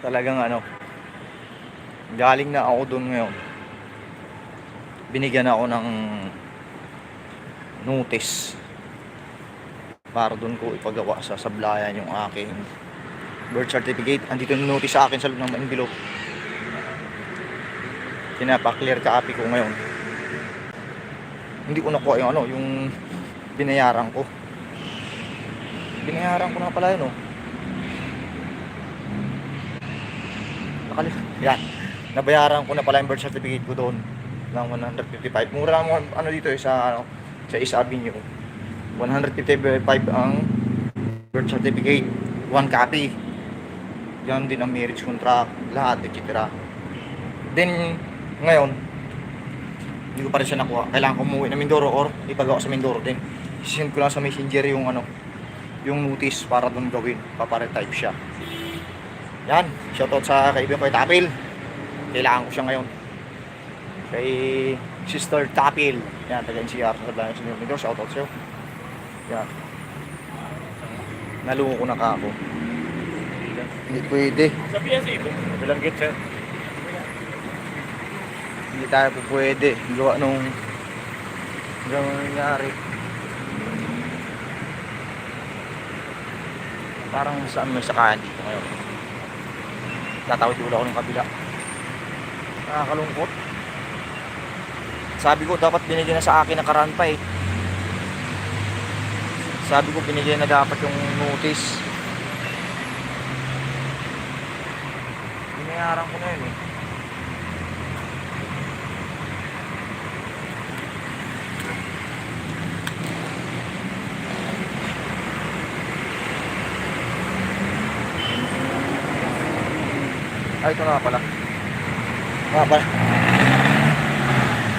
Talagang ano, galing na ako doon ngayon. Binigyan ako ng notice para doon ko ipagawa sa sablayan yung aking birth certificate. Andito yung notice sa akin sa loob ng envelope. Pinapa-clear copy ko ngayon. Hindi ko nakuha yung ano, yung binayaran ko. Binayaran ko na pala yun, oh. Nakali yan. Nabayaran ko na pala yung birth certificate ko doon ng 155. Mura lang ano dito eh, sa ano, sa East Avenue. 155 ang birth certificate, one copy. Yan din ang marriage contract, lahat, etc. Then, ngayon, hindi ko pa rin siya nakuha. Kailangan ko umuwi ng Mindoro or ipagawa sa Mindoro din. Sisend ko lang sa messenger yung ano, yung notice para doon gawin. Paparetype siya. Yan, shoutout sa kaibigan ko kay Tapil. Kailangan ko siya ngayon. Kay Sister Tapil. Yan, taga NCR sa Blanco sa Mindoro. Shoutout sa'yo. Yan. Nalungo ko na ka ako. Hindi pwede. Sa PSA po. Bilang gate sir. Hindi tayo po pwede. Gawa nung gawa nung nangyari. Parang saan may sakayan dito ngayon. Tatawid ulo ako ng kabila. Nakakalungkot. Sabi ko dapat binigyan na sa akin nakaraan pa eh. Sabi ko binigyan na dapat yung notice. Binayaran ko na yun eh. Ay, ito nga pala. Nga pala.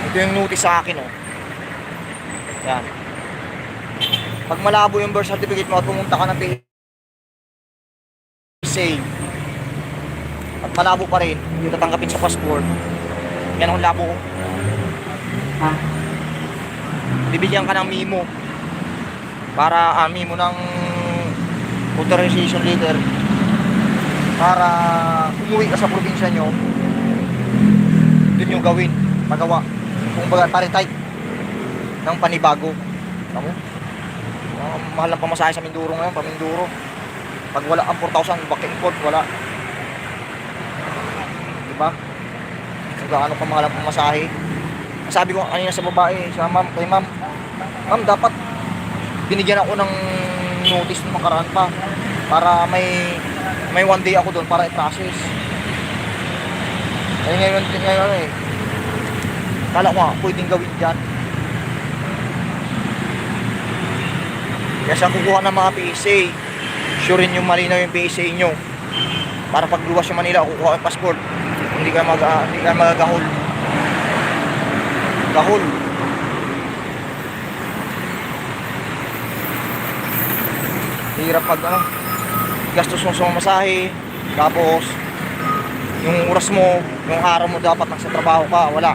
Ito yung notice sa akin, oh. Yan. Pag malabo yung birth certificate mo at pumunta ka ng PSA at malabo pa rin, hindi tatanggapin sa passport. Yan ang labo ko. Bibigyan ka ng memo para ah, memo ng authorization letter para umuwi ka sa probinsya nyo doon yung gawin magawa. Kung baga pare-type ng panibago. Tamo? Uh, mahal ang pamasahe sa Minduro ngayon paminduro pag wala ang 4,000 back forth wala. Diba? Kung gaano pa mahal ang pamasahe. Sabi ko kanina sa babae sa ma'am kay ma'am ma'am dapat binigyan ako ng notice nung makaraan pa para may may one day ako doon para i-process. Eh ngayon, ngayon eh. Kala ko nga, pwedeng gawin dyan. Kaya siya kukuha ng mga PSA. Sure rin yung malinaw yung PSA nyo. Para pag luwas yung Manila, kukuha yung passport. Hindi ka mag, ah, hindi ka magagahol. Gahol. Hirap pag ano, gastos mo sa masahe, tapos yung oras mo, yung araw mo dapat nasa trabaho ka, wala.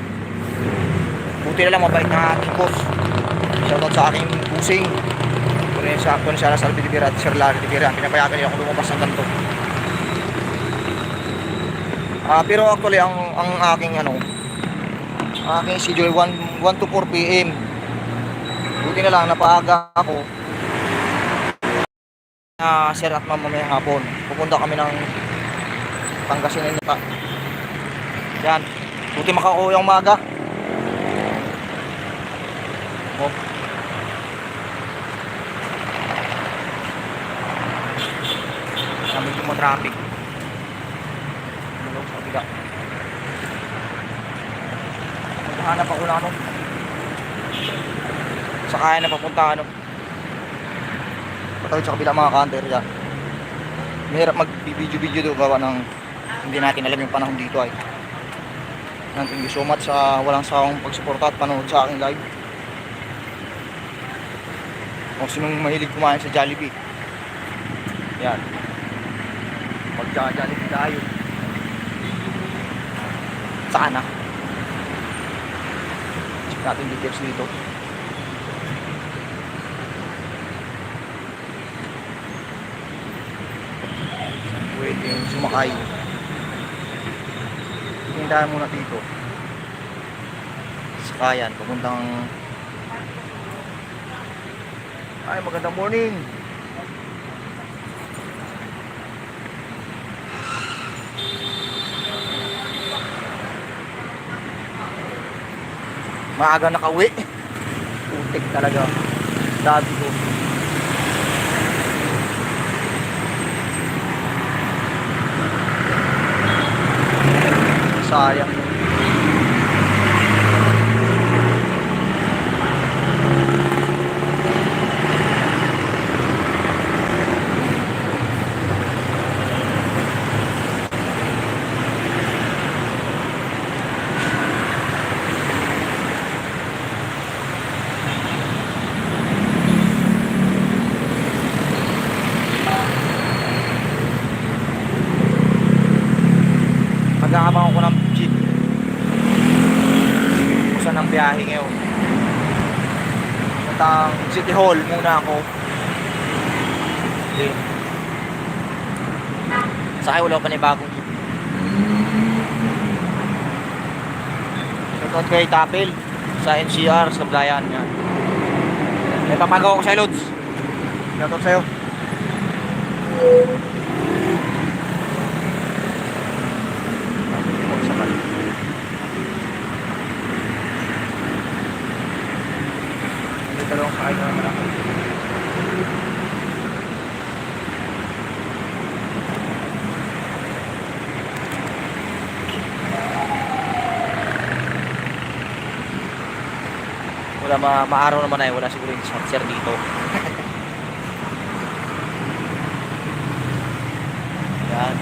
Buti na lang mabait na ating boss. Shoutout sa aking busing. Kunin sa kunin siya sa Albidibira at Sir Larry Divira. Pinapayagan niya ako lumabas ng ganito. Ah, pero actually ang ang aking ano, aking schedule 1 1 to 4 PM. Buti na lang napaaga ako na sir at ma'am mamayang hapon. Pupunta kami ng Pangasinan pa. Yan. Buti makakuha yung umaga. Oh. Sabi yung traffic. Ano sa kabila. Maghahanap ako na ano. Sa kaya na papunta ano patawid sa kabila mga counter yan mahirap mag-video-video doon gawa ng hindi natin alam yung panahon dito ay. Thank you so much sa walang sawang pagsuporta at panood sa aking live. Kung sinong mahilig kumain sa Jollibee? Yan. magja-Jollibee tayo. Sana. Check natin details dito yung sumakay. Hintahan muna dito. Sakayan, papuntang... Ay, magandang morning! Maaga nakauwi. Putik talaga. Dati ko. Yeah. Biyahe ngayon. Puntang City Hall muna ako. Then, sa akin wala pa na bagong jeep. Shoutout kay Tapil sa NCR sa Blayan. Yan. May papagawa ko sa Lods. Shoutout sa'yo. sa kanya. May dalawang sakay na naman ako. Wala ma maaraw naman ay wala siguro yung sponsor dito. Yan.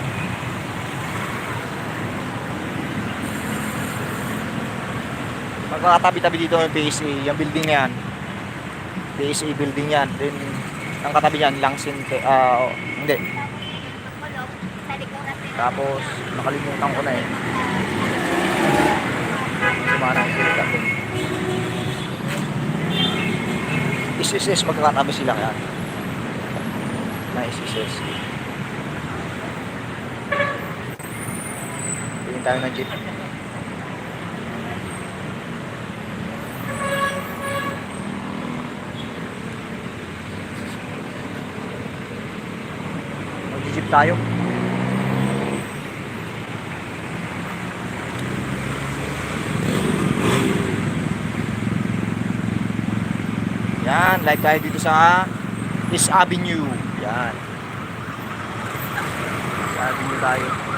magkakatabi-tabi dito yung PSA, yung building na yan. PSA building yan. Then, ang katabi yan, Langsin, ah, oh, hindi. Tapos, nakalimutan ko na eh. Sumana yung sila doon. SSS, magkakatabi sila yan. Na SSS. Tingin tayo ng jeep. Mag-jeep tayo. Yan, live tayo dito sa East Avenue. Yan. East Avenue tayo.